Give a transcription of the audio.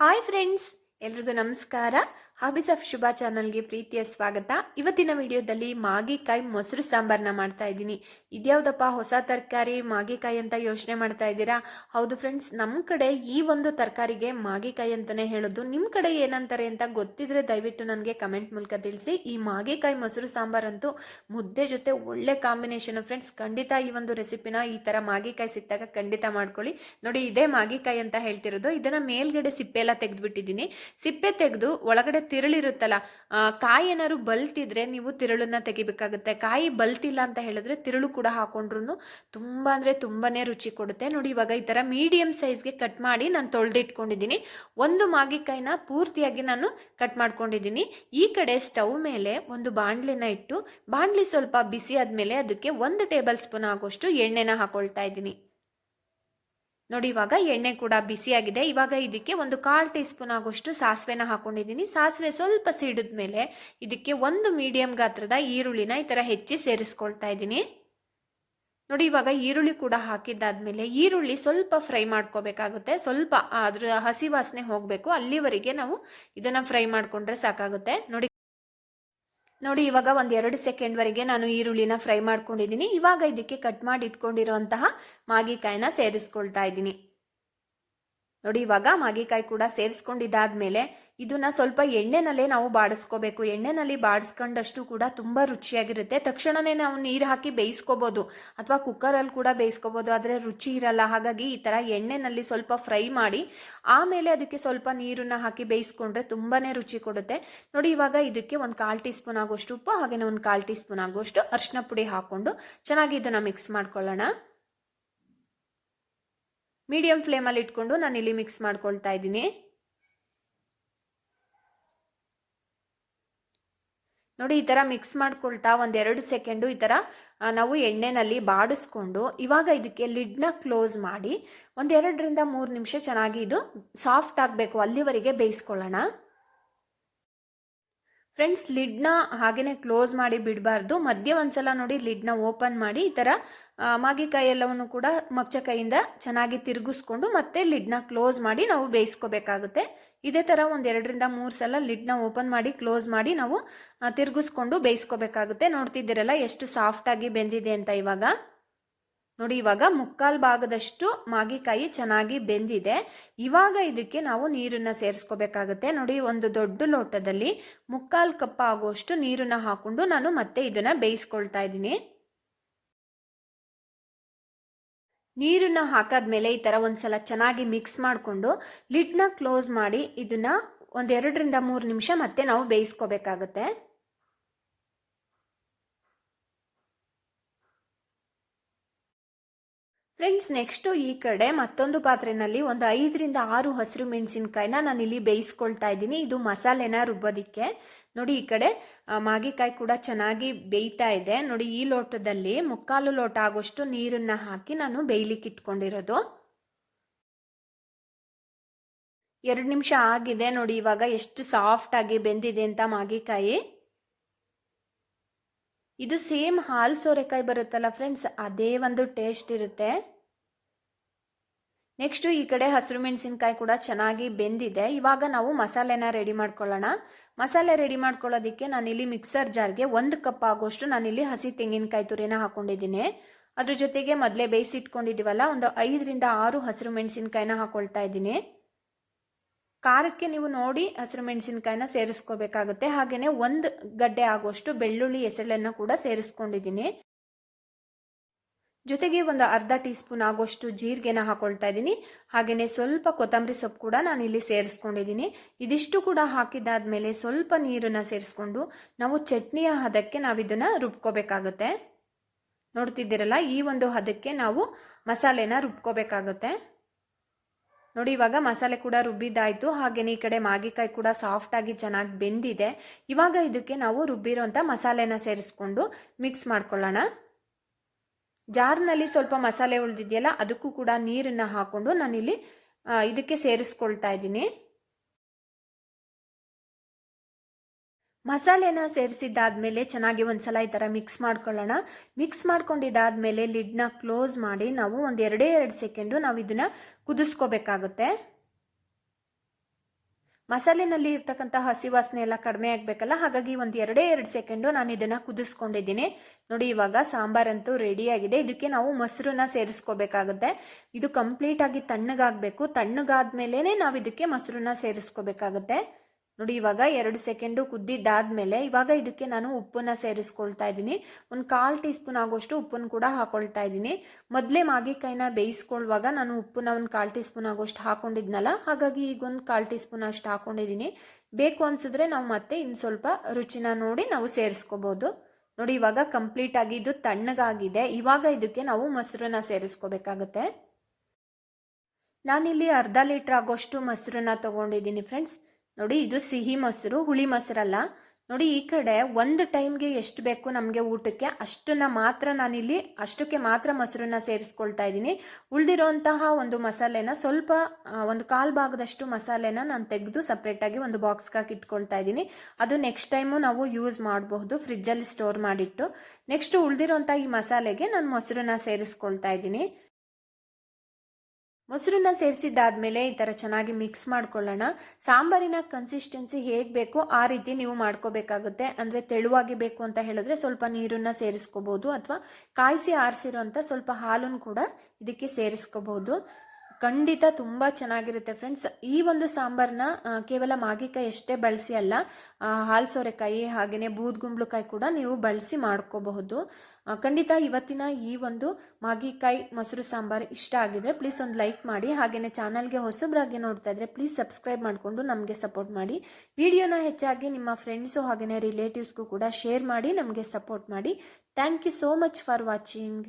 Hi friends ಎಲ್ರಿಗೂ ನಮಸ್ಕಾರ. Hobbies of Shubha ಚಾನಲ್ಗೆ ಪ್ರೀತಿಯ ಸ್ವಾಗತ. ಇವತ್ತಿನ ವಿಡಿಯೋದಲ್ಲಿ ಮಾಗಿಕಾಯಿ ಮೊಸರು ಸಾಂಬಾರ್ನ ಮಾಡ್ತಾ ಇದ್ದೀನಿ. ಇದ್ಯಾವುದಪ್ಪ ಹೊಸ ತರಕಾರಿ ಮಾಗಿಕಾಯಿ ಅಂತ ಯೋಚನೆ ಮಾಡ್ತಾ ಇದ್ದೀರಾ? ಹೌದು ಫ್ರೆಂಡ್ಸ್ ನಮ್ಮ ಕಡೆ ಈ ಒಂದು ತರಕಾರಿಗೆ ಮಾಗಿಕಾಯಿ ಅಂತಾನೆ ಹೇಳೋದು. ನಿಮ್ಮ ಕಡೆ ಏನಂತಾರೆ ಅಂತ ಗೊತ್ತಿದ್ರೆ ದಯವಿಟ್ಟು ನನಗೆ ಕಮೆಂಟ್ ಮೂಲಕ ತಿಳಿಸಿ. ಈ ಮಾಗಿಕಾಯಿ ಮೊಸರು ಸಾಂಬಾರಂತೂ ಮುದ್ದೆ ಜೊತೆ ಒಳ್ಳೆ ಕಾಂಬಿನೇಷನ್ ಫ್ರೆಂಡ್ಸ್. ಖಂಡಿತ ಈ ಒಂದು ರೆಸಿಪಿನ ಈ ಥರ ಮಾಗಿಕಾಯಿ ಸಿಕ್ಕಾಗ ಖಂಡಿತ ಮಾಡ್ಕೊಳ್ಳಿ. ನೋಡಿ, ಇದೇ ಮಾಗಿಕಾಯಿ ಅಂತ ಹೇಳ್ತಿರೋದು. ಇದನ್ನ ಮೇಲ್ಗಡೆ ಸಿಪ್ಪೆ ಎಲ್ಲ ತೆಗೆದ್ಬಿಟ್ಟಿದ್ದೀನಿ. ಸಿಪ್ಪೆ ತೆಗೆದು ಒಳಗಡೆ ತಿರುಳಿರುತ್ತಲ್ಲ ಕಾಯಿ ಏನಾದ್ರು ಬಲ್ತಿದ್ರೆ ನೀವು ತಿರುಳನ್ನ ತೆಗಿಬೇಕಾಗುತ್ತೆ. ಕಾಯಿ ಬಲ್ತಿಲ್ಲ ಅಂತ ಹೇಳಿದ್ರೆ ತಿರುಳು ಕೂಡ ಹಾಕೊಂಡ್ರು ತುಂಬ ಅಂದ್ರೆ ತುಂಬಾನೇ ರುಚಿ ಕೊಡುತ್ತೆ. ನೋಡಿ, ಇವಾಗ ಈ ತರ ಮೀಡಿಯಂ ಸೈಜ್ಗೆ ಕಟ್ ಮಾಡಿ ನಾನು ತೊಳೆದಿಟ್ಕೊಂಡಿದ್ದೀನಿ. ಒಂದು ಮಾಗಿಕಾಯಿನ ಪೂರ್ತಿಯಾಗಿ ನಾನು ಕಟ್ ಮಾಡ್ಕೊಂಡಿದ್ದೀನಿ. ಈ ಕಡೆ ಸ್ಟವ್ ಮೇಲೆ ಒಂದು ಬಾಣಲಿನ ಇಟ್ಟು, ಬಾಣಲಿ ಸ್ವಲ್ಪ ಬಿಸಿ ಆದ್ಮೇಲೆ ಅದಕ್ಕೆ ಒಂದು ಟೇಬಲ್ ಸ್ಪೂನ್ ಆಗೋಷ್ಟು ಎಣ್ಣೆನ ಹಾಕೊಳ್ತಾ ಇದ್ದೀನಿ. ನೋಡಿ, ಇವಾಗ ಎಣ್ಣೆ ಕೂಡ ಬಿಸಿಯಾಗಿದೆ ಇವಾಗ ಇದಕ್ಕೆ ಒಂದು ಕಾಲ್ ಟೀ ಸ್ಪೂನ್ ಆಗೋಷ್ಟು ಸಾಸಿವೆನ ಹಾಕೊಂಡಿದ್ದೀನಿ. ಸಾಸಿವೆ ಸ್ವಲ್ಪ ಸಿಡಿದ ಮೇಲೆ ಇದಕ್ಕೆ ಒಂದು ಮೀಡಿಯಂ ಗಾತ್ರದ ಈರುಳ್ಳಿನ ಈ ಥರ ಹೆಚ್ಚಿ ಸೇರಿಸ್ಕೊಳ್ತಾ ಇದ್ದೀನಿ. ನೋಡಿ, ಇವಾಗ ಈರುಳ್ಳಿ ಕೂಡ ಹಾಕಿದ್ದಾದ್ಮೇಲೆ ಈರುಳ್ಳಿ ಸ್ವಲ್ಪ ಫ್ರೈ ಮಾಡ್ಕೋಬೇಕಾಗುತ್ತೆ. ಸ್ವಲ್ಪ ಅದ್ರ ಹಸಿ ವಾಸನೆ ಹೋಗಬೇಕು. ಅಲ್ಲಿವರೆಗೆ ನಾವು ಇದನ್ನ ಫ್ರೈ ಮಾಡ್ಕೊಂಡ್ರೆ ಸಾಕಾಗುತ್ತೆ. ನೋಡಿ. ನೋಡಿ, ಇವಾಗ ಒಂದು ಎರಡು ಸೆಕೆಂಡ್ವರೆಗೆ ನಾನು ಈರುಳ್ಳಿನ ಫ್ರೈ ಮಾಡ್ಕೊಂಡಿದ್ದೀನಿ. ಇವಾಗ ಇದಕ್ಕೆ ಕಟ್ ಮಾಡಿ ಇಟ್ಕೊಂಡಿರುವಂತಹ ಮಾಗಿಕಾಯಿನ ಸೇರಿಸ್ಕೊಳ್ತಾ ಇದ್ದೀನಿ. ನೋಡಿ, ಇವಾಗ ಮಾಗಿಕಾಯಿ ಕೂಡ ಸೇರಿಸ್ಕೊಂಡಿದ್ದಾದ್ಮೇಲೆ ಇದನ್ನ ಸ್ವಲ್ಪ ಎಣ್ಣೆನಲ್ಲೇ ನಾವು ಬಾಡಿಸ್ಕೋಬೇಕು. ಎಣ್ಣೆನಲ್ಲಿ ಬಾಡಿಸ್ಕೊಂಡಷ್ಟು ಕೂಡ ತುಂಬಾ ರುಚಿಯಾಗಿರುತ್ತೆ. ತಕ್ಷಣನೇ ನಾವು ನೀರು ಹಾಕಿ ಬೇಯಿಸ್ಕೋಬಹುದು ಅಥವಾ ಕುಕ್ಕರಲ್ಲಿ ಕೂಡ ಬೇಯಿಸ್ಕೋಬಹುದು ಆದರೆ ರುಚಿ ಇರಲ್ಲ. ಹಾಗಾಗಿ ಈ ತರ ಎಣ್ಣೆನಲ್ಲಿ ಸ್ವಲ್ಪ ಫ್ರೈ ಮಾಡಿ, ಆಮೇಲೆ ಅದಕ್ಕೆ ಸ್ವಲ್ಪ ನೀರನ್ನ ಹಾಕಿ ಬೇಯಿಸ್ಕೊಂಡ್ರೆ ತುಂಬಾನೇ ರುಚಿ ಕೊಡುತ್ತೆ. ನೋಡಿ, ಇವಾಗ ಇದಕ್ಕೆ ಒಂದು ಕಾಲ್ ಟೀ ಸ್ಪೂನ್ ಆಗೋಷ್ಟು ಉಪ್ಪು ಹಾಗೆಯೇ ಒಂದು ಕಾಲ್ ಟೀ ಸ್ಪೂನ್ ಆಗೋಷ್ಟು ಅರಿಶಿನ ಪುಡಿ ಹಾಕೊಂಡು ಚೆನ್ನಾಗಿ ಇದನ್ನ ಮಿಕ್ಸ್ ಮಾಡ್ಕೊಳ್ಳೋಣ. ಮೀಡಿಯಂ ಫ್ಲೇಮಲ್ಲಿ ಇಟ್ಕೊಂಡು ನಾನು ಇಲ್ಲಿ ಮಿಕ್ಸ್ ಮಾಡ್ಕೊಳ್ತಾ ಇದ್ದೀನಿ. ನೋಡಿ, ಈ ಥರ ಮಿಕ್ಸ್ ಮಾಡ್ಕೊಳ್ತಾ ಒಂದೆರಡು ಸೆಕೆಂಡು ಈ ಥರ ನಾವು ಎಣ್ಣೆನಲ್ಲಿ ಬಾಡಿಸ್ಕೊಂಡು, ಇವಾಗ ಇದಕ್ಕೆ ಲಿಡ್ನ ಕ್ಲೋಸ್ ಮಾಡಿ, ಒಂದೆರಡರಿಂದ ಮೂರು ನಿಮಿಷ ಚೆನ್ನಾಗಿ ಇದು ಸಾಫ್ಟ್ ಆಗಬೇಕು, ಅಲ್ಲಿವರೆಗೆ ಬೇಯಿಸ್ಕೊಳ್ಳೋಣ. ಫ್ರೆಂಡ್ಸ್ ಲಿಡ್ನ ಹಾಗೇನೆ ಕ್ಲೋಸ್ ಮಾಡಿ ಬಿಡಬಾರ್ದು. ಮಧ್ಯೆ ಒಂದ್ಸಲ ನೋಡಿ ಲಿಡ್ನ ಓಪನ್ ಮಾಡಿ, ಈ ಥರ ಮಾಗಿ ಮಾಗಿಕಾಯಿ ಎಲ್ಲವನ್ನು ಕೂಡ ಮಚ್ಚ ಕೈಯಿಂದ ಚೆನ್ನಾಗಿ ತಿರುಗಿಸ್ಕೊಂಡು ಮತ್ತೆ ಲಿಡ್ನ ಕ್ಲೋಸ್ ಮಾಡಿ ನಾವು ಬೇಯಿಸ್ಕೋಬೇಕಾಗುತ್ತೆ. ಇದೇ ಥರ ಒಂದು ಎರಡರಿಂದ ಮೂರು ಸಲ ಲಿಡ್ನ ಓಪನ್ ಮಾಡಿ ಕ್ಲೋಸ್ ಮಾಡಿ ನಾವು ತಿರುಗಿಸ್ಕೊಂಡು ಬೇಯಿಸ್ಕೋಬೇಕಾಗುತ್ತೆ. ನೋಡ್ತಿದ್ದೀರಲ್ಲ, ಎಷ್ಟು ಸಾಫ್ಟಾಗಿ ಬೆಂದಿದೆ ಅಂತ ಇವಾಗ. ನೋಡಿ, ಇವಾಗ ಮುಕ್ಕಾಲ್ ಭಾಗದಷ್ಟು ಮಾಗಿಕಾಯಿ ಚೆನ್ನಾಗಿ ಬೆಂದಿದೆ. ಇವಾಗ ಇದಕ್ಕೆ ನಾವು ನೀರನ್ನು ಸೇರಿಸ್ಕೋಬೇಕಾಗುತ್ತೆ. ನೋಡಿ, ಒಂದು ದೊಡ್ಡ ಲೋಟದಲ್ಲಿ ಮುಕ್ಕಾಲು ಕಪ್ ಆಗುವಷ್ಟು ನೀರನ್ನು ಹಾಕೊಂಡು ನಾನು ಮತ್ತೆ ಇದನ್ನ ಬೇಯಿಸ್ಕೊಳ್ತಾ ಇದ್ದೀನಿ. ನೀರನ್ನ ಹಾಕಾದ್ಮೇಲೆ ಈ ತರ ಒಂದ್ಸಲ ಚೆನ್ನಾಗಿ ಮಿಕ್ಸ್ ಮಾಡಿಕೊಂಡು ಲಿಡ್ನ ಕ್ಲೋಸ್ ಮಾಡಿ ಇದನ್ನ ಒಂದೆರಡರಿಂದ ಮೂರು ನಿಮಿಷ ಮತ್ತೆ ನಾವು ಬೇಯಿಸ್ಕೋಬೇಕಾಗುತ್ತೆ. ಫ್ರೆಂಡ್ಸ್ ನೆಕ್ಸ್ಟು ಈ ಕಡೆ ಮತ್ತೊಂದು ಪಾತ್ರೆನಲ್ಲಿ ಒಂದು ಐದರಿಂದ ಆರು ಹಸಿರು ಮೆಣಸಿನ್ಕಾಯಿನ ನಾನು ಇಲ್ಲಿ ಬೇಯಿಸ್ಕೊಳ್ತಾ ಇದ್ದೀನಿ. ಇದು ಮಸಾಲೆನ ರುಬ್ಬೋದಿಕ್ಕೆ. ನೋಡಿ, ಈ ಕಡೆ ಮಾಗಿಕಾಯಿ ಕೂಡ ಚೆನ್ನಾಗಿ ಬೇಯ್ತಾ ಇದೆ. ನೋಡಿ, ಈ ಲೋಟದಲ್ಲಿ ಮುಕ್ಕಾಲು ಲೋಟ ಆಗೋಷ್ಟು ನೀರನ್ನು ಹಾಕಿ ನಾನು ಬೇಯ್ಲಿಕ್ಕೆ ಇಟ್ಕೊಂಡಿರೋದು. ಎರಡು ನಿಮಿಷ ಆಗಿದೆ. ನೋಡಿ, ಇವಾಗ ಎಷ್ಟು ಸಾಫ್ಟ್ ಆಗಿ ಬೆಂದಿದೆ ಅಂತ ಮಾಗಿಕಾಯಿ ಇದು ಸೇಮ್ ಹಾಲು ಸೋರೆಕಾಯಿ ಬರುತ್ತಲ್ಲ ಫ್ರೆಂಡ್ಸ್ ಅದೇ ಒಂದು ಟೇಸ್ಟ್ ಇರುತ್ತೆ. ನೆಕ್ಸ್ಟು ಈ ಕಡೆ ಹಸಿರು ಮೆಣಸಿನ್ಕಾಯಿ ಕೂಡ ಚೆನ್ನಾಗಿ ಬೆಂದಿದೆ. ಇವಾಗ ನಾವು ಮಸಾಲೆನ ರೆಡಿ ಮಾಡ್ಕೊಳ್ಳೋಣ. ಮಸಾಲೆ ರೆಡಿ ಮಾಡ್ಕೊಳ್ಳೋದಕ್ಕೆ ನಾನಿಲ್ಲಿ ಮಿಕ್ಸರ್ ಜಾರ್ಗೆ ಒಂದು ಕಪ್ ಆಗೋಷ್ಟು ನಾನಿಲ್ಲಿ ಹಸಿ ತೆಂಗಿನಕಾಯಿ ತುರಿನ ಹಾಕೊಂಡಿದ್ದೀನಿ. ಅದ್ರ ಜೊತೆಗೆ ಮೊದಲೇ ಬೇಯಿಸಿಟ್ಕೊಂಡಿದ್ದೀವಲ್ಲ, ಒಂದು ಐದರಿಂದ ಆರು ಹಸಿರು ಮೆಣಸಿನ್ಕಾಯಿನ ಹಾಕೊಳ್ತಾ ಇದ್ದೀನಿ. ಖಾರಕ್ಕೆ ನೀವು ನೋಡಿ ಹಸಿರು ಮೆಣಸಿನ್ಕಾಯಿನ ಸೇರಿಸ್ಕೋಬೇಕಾಗುತ್ತೆ. ಹಾಗೆಯೇ ಒಂದು ಗಡ್ಡೆ ಆಗುವಷ್ಟು ಬೆಳ್ಳುಳ್ಳಿ ಎಸಳನ್ನು ಕೂಡ ಸೇರಿಸ್ಕೊಂಡಿದ್ದೀನಿ. ಜೊತೆಗೆ ಒಂದು ಅರ್ಧ ಟೀ ಸ್ಪೂನ್ ಆಗುವಷ್ಟು ಜೀರಿಗೆನ ಹಾಕೊಳ್ತಾ ಇದ್ದೀನಿ. ಹಾಗೆಯೇ ಸ್ವಲ್ಪ ಕೊತ್ತಂಬರಿ ಸೊಪ್ಪು ಕೂಡ ನಾನು ಇಲ್ಲಿ ಸೇರಿಸ್ಕೊಂಡಿದ್ದೀನಿ. ಇದಿಷ್ಟು ಕೂಡ ಹಾಕಿದ್ದಾದ್ಮೇಲೆ ಸ್ವಲ್ಪ ನೀರನ್ನು ಸೇರಿಸ್ಕೊಂಡು ನಾವು ಚಟ್ನಿಯ ಹದಕ್ಕೆ ನಾವು ಇದನ್ನು ರುಬ್ಕೋಬೇಕಾಗುತ್ತೆ. ನೋಡ್ತಿದ್ದೀರಲ್ಲ, ಈ ಒಂದು ಹದಕ್ಕೆ ನಾವು ಮಸಾಲೆನ ರುಬ್ಕೋಬೇಕಾಗುತ್ತೆ. ನೋಡಿ, ಇವಾಗ ಮಸಾಲೆ ಕೂಡ ರುಬ್ಬಿದ್ದಾಯಿತು. ಹಾಗೆಯೇ ಈ ಕಡೆ ಮಾಗಿಕಾಯಿ ಕೂಡ ಸಾಫ್ಟಾಗಿ ಚೆನ್ನಾಗಿ ಬೆಂದಿದೆ. ಇವಾಗ ಇದಕ್ಕೆ ನಾವು ರುಬ್ಬಿರೋಂಥ ಮಸಾಲೆನ ಸೇರಿಸ್ಕೊಂಡು ಮಿಕ್ಸ್ ಮಾಡ್ಕೊಳ್ಳೋಣ. ಜಾರ್ನಲ್ಲಿ ಸ್ವಲ್ಪ ಮಸಾಲೆ ಉಳಿದಿದೆಯಲ್ಲ, ಅದಕ್ಕೂ ಕೂಡ ನೀರನ್ನ ಹಾಕೊಂಡು ನಾನಿಲ್ಲಿ ಇದಕ್ಕೆ ಸೇರಿಸ್ಕೊಳ್ತಾ ಇದ್ದೀನಿ. ಮಸಾಲೆನ ಸೇರಿಸಿದ್ದಾದ್ಮೇಲೆ ಚೆನ್ನಾಗಿ ಒಂದ್ಸಲ ಈ ಥರ ಮಿಕ್ಸ್ ಮಾಡ್ಕೊಳ್ಳೋಣ. ಮಿಕ್ಸ್ ಮಾಡ್ಕೊಂಡಿದ್ದಾದ್ಮೇಲೆ ಲಿಡ್ನ ಕ್ಲೋಸ್ ಮಾಡಿ ನಾವು ಒಂದು ಎರಡೇ ಎರಡು ಸೆಕೆಂಡು ನಾವು ಇದನ್ನ ಕುದಿಸ್ಕೋಬೇಕಾಗುತ್ತೆ. ಮಸಾಲೆನಲ್ಲಿ ಇರ್ತಕ್ಕಂಥ ಹಸಿ ವಾಸನೆ ಎಲ್ಲ ಕಡಿಮೆ ಆಗಬೇಕಲ್ಲ, ಹಾಗಾಗಿ ಒಂದು ಎರಡೇ ಎರಡು ಸೆಕೆಂಡು ನಾನು ಇದನ್ನು ಕುದಿಸ್ಕೊಂಡಿದ್ದೀನಿ. ನೋಡಿ, ಇವಾಗ ಸಾಂಬಾರಂತೂ ರೆಡಿಯಾಗಿದೆ ಇದಕ್ಕೆ ನಾವು ಮೊಸರನ್ನ ಸೇರಿಸ್ಕೋಬೇಕಾಗುತ್ತೆ. ಇದು ಕಂಪ್ಲೀಟಾಗಿ ತಣ್ಣಗಾಗಬೇಕು. ತಣ್ಣಗಾದ್ಮೇಲೇ ನಾವು ಇದಕ್ಕೆ ಮೊಸರನ್ನ ಸೇರಿಸ್ಕೋಬೇಕಾಗುತ್ತೆ. ನೋಡಿ, ಇವಾಗ ಎರಡು ಸೆಕೆಂಡು ಕುದ್ದಿದ್ದಾದ್ಮೇಲೆ ಇವಾಗ ಇದಕ್ಕೆ ನಾನು ಉಪ್ಪನ್ನ ಸೇರಿಸ್ಕೊಳ್ತಾ ಇದ್ದೀನಿ. ಒಂದು ಕಾಲು ಟೀ ಸ್ಪೂನ್ ಆಗೋಷ್ಟು ಉಪ್ಪನ್ನು ಕೂಡ ಹಾಕೊಳ್ತಾ ಇದ್ದೀನಿ. ಮೊದಲೇ ಮಾಗಿಕಾಯಿನ ಬೇಯಿಸ್ಕೊಳ್ಳುವಾಗ ನಾನು ಉಪ್ಪನ್ನ ಒಂದು ಕಾಲು ಟೀ ಸ್ಪೂನ್ ಆಗೋಷ್ಟು ಹಾಕೊಂಡಿದ್ನಲ್ಲ, ಹಾಗಾಗಿ ಈಗ ಒಂದು ಕಾಲು ಟೀ ಸ್ಪೂನ್ ಅಷ್ಟು ಹಾಕೊಂಡಿದ್ದೀನಿ. ಬೇಕು ಅನ್ಸಿದ್ರೆ ನಾವು ಮತ್ತೆ ಇನ್ನು ಸ್ವಲ್ಪ ರುಚಿನ ನೋಡಿ ನಾವು ಸೇರಿಸ್ಕೋಬಹುದು ನೋಡಿ, ಇವಾಗ ಕಂಪ್ಲೀಟ್ ಆಗಿ ಇದು ತಣ್ಣಗಾಗಿದೆ. ಇವಾಗ ಇದಕ್ಕೆ ನಾವು ಮೊಸರನ್ನ ಸೇರಿಸ್ಕೋಬೇಕಾಗತ್ತೆ. ನಾನಿಲ್ಲಿ ಅರ್ಧ ಲೀಟ್ರ್ ಆಗೋಷ್ಟು ಮೊಸರನ್ನ ತಗೊಂಡಿದ್ದೀನಿ, ಫ್ರೆಂಡ್ಸ್. ನೋಡಿ, ಇದು ಸಿಹಿ ಮೊಸರು, ಹುಳಿ ಮೊಸರಲ್ಲ. ನೋಡಿ, ಈ ಕಡೆ ಒಂದು ಟೈಮ್ಗೆ ಎಷ್ಟು ಬೇಕು ನಮಗೆ ಊಟಕ್ಕೆ, ಅಷ್ಟನ್ನ ಮಾತ್ರ ನಾನಿಲ್ಲಿ, ಅಷ್ಟಕ್ಕೆ ಮಾತ್ರ ಮೊಸರನ್ನ ಸೇರಿಸ್ಕೊಳ್ತಾ ಇದ್ದೀನಿ. ಉಳಿದಿರೋಂತಹ ಒಂದು ಮಸಾಲೆನ ಸ್ವಲ್ಪ ಒಂದು ಕಾಲು ಭಾಗದಷ್ಟು ಮಸಾಲೆನ ನಾನು ತೆಗೆದು ಸಪ್ರೇಟಾಗಿ ಒಂದು ಬಾಕ್ಸ್ಗೆ ಹಾಕಿ ಇಟ್ಕೊಳ್ತಾ ಇದ್ದೀನಿ. ಅದು ನೆಕ್ಸ್ಟ್ ಟೈಮು ನಾವು ಯೂಸ್ ಮಾಡಬಹುದು, ಫ್ರಿಜ್ಜಲ್ಲಿ ಸ್ಟೋರ್ ಮಾಡಿಟ್ಟು. ನೆಕ್ಸ್ಟ್ ಉಳಿದಿರೋಂಥ ಈ ಮಸಾಲೆಗೆ ನಾನು ಮೊಸರನ್ನ ಸೇರಿಸ್ಕೊಳ್ತಾ ಇದ್ದೀನಿ. ಮೊಸರನ್ನ ಸೇರಿಸಿದ್ದಾದ್ಮೇಲೆ ಈ ಥರ ಚೆನ್ನಾಗಿ ಮಿಕ್ಸ್ ಮಾಡ್ಕೊಳ್ಳೋಣ. ಸಾಂಬಾರಿನ ಕನ್ಸಿಸ್ಟೆನ್ಸಿ ಹೇಗೆ ಬೇಕೋ ಆ ರೀತಿ ನೀವು ಮಾಡ್ಕೋಬೇಕಾಗುತ್ತೆ. ಅಂದರೆ ತೆಳುವಾಗಿ ಬೇಕು ಅಂತ ಹೇಳಿದ್ರೆ ಸ್ವಲ್ಪ ನೀರನ್ನು ಸೇರಿಸ್ಕೋಬೋದು ಅಥವಾ ಕಾಯಿಸಿ ಆರಿಸಿರುವಂತ ಸ್ವಲ್ಪ ಹಾಲನ್ನು ಕೂಡ ಇದಕ್ಕೆ ಸೇರಿಸ್ಕೋಬೋದು. ಖಂಡಿತ ತುಂಬ ಚೆನ್ನಾಗಿರುತ್ತೆ ಫ್ರೆಂಡ್ಸ್ ಈ ಒಂದು ಸಾಂಬಾರನ್ನ ಕೇವಲ ಮಾಗಿಕಾಯಿ ಅಷ್ಟೇ ಬಳಸಿ ಅಲ್ಲ ಹಾಲು ಸೋರೆಕಾಯಿ ಹಾಗೆಯೇ ಬೂದ್ಗುಂಬ್ಳಕಾಯಿ ಕೂಡ ನೀವು ಬಳಸಿ ಮಾಡ್ಕೋಬಹುದು. ಖಂಡಿತ ಇವತ್ತಿನ ಈ ಒಂದು ಮಾಗಿಕಾಯಿ ಮೊಸರು ಸಾಂಬಾರು ಇಷ್ಟ ಆಗಿದ್ರೆ ಪ್ಲೀಸ್ ಒಂದು ಲೈಕ್ ಮಾಡಿ ಹಾಗೆಯೇ ಚಾನಲ್ಗೆ ಹೊಸಬ್ರಾಗಿ ನೋಡ್ತಾ ಇದ್ರೆ ಪ್ಲೀಸ್ ಸಬ್ಸ್ಕ್ರೈಬ್ ಮಾಡಿಕೊಂಡು ನಮಗೆ ಸಪೋರ್ಟ್ ಮಾಡಿ. ವಿಡಿಯೋನ ಹೆಚ್ಚಾಗಿ ನಿಮ್ಮ ಫ್ರೆಂಡ್ಸು ಹಾಗೆಯೇ ರಿಲೇಟಿವ್ಸ್ಗೂ ಕೂಡ ಶೇರ್ ಮಾಡಿ, ನಮಗೆ ಸಪೋರ್ಟ್ ಮಾಡಿ. Thank you so much for watching